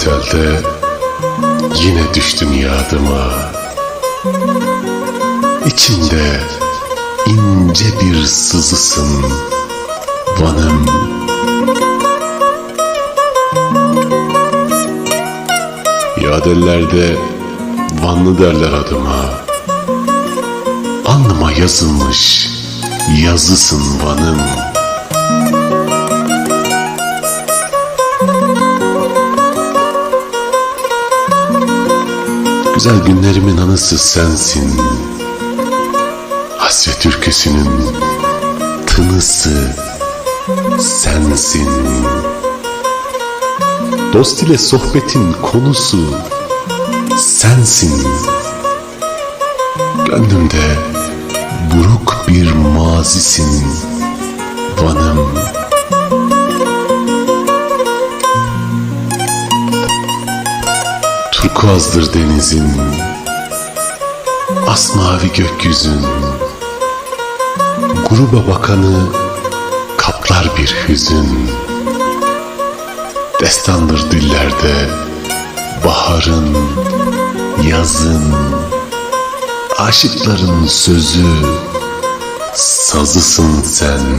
Dillerde yine düştün yadıma. İçimde ince bir sızısın Vanım. Yadellerde Vanlı derler adıma. Alnıma yazılmış yazısın Vanım Güzel günlerimin anısı sensin. Hasret türküsünün tınısı sensin. Dost ile sohbetin konusu sensin. Gönlümde buruk bir mazisin Turkuazdır denizin Asmavi gökyüzün. Gruba bakanı kaplar bir hüzün. Destandır dillerde Baharın, yazın. Aşıkların sözü Sazısın sen